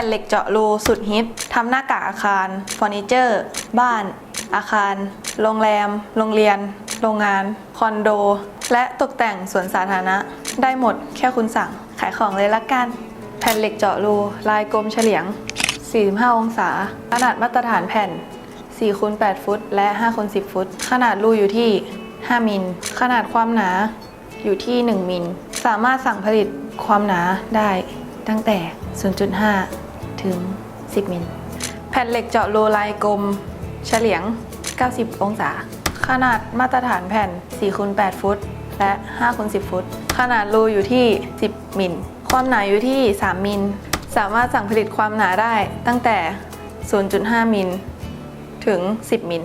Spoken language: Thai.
ผ่นเหล็กเจาะรูสุดฮิตทำหน้ากากอาคารเฟอร์นิเจอร์ บ้าน อาคาร โรงแรม โรงเรียน โรงงาน คอนโด และตกแต่งสวนสาธารณะ ได้หมดแค่คุณสั่ง ขายของเลยละกัน แผ่นเหล็กเจาะรูลายกลมเฉลียง 45 องศา ขนาดมาตรฐานแผ่น4คูณ8ฟุต และ5คูณ10 ฟุต ขนาดรูอยู่ที่ 5 มิล ขนาดความหนาอยู่ที่ 1 มิล สามารถสั่งผลิตความหนาได้ตั้งแต่ 0.5 ถึง 10 มิล แผ่นเหล็กเจาะรูลายกลม เฉลียง 90 องศา ขนาดมาตรฐานแผ่น4คูณ8ฟุต และ5คูณ10 ฟุต ขนาดรูอยู่ที่ 10 มิล ความหนาอยู่ที่ 3 มิล สามารถสั่งผลิตความหนาได้ตั้งแต่ 0.5 มิล ถึง 10 มิล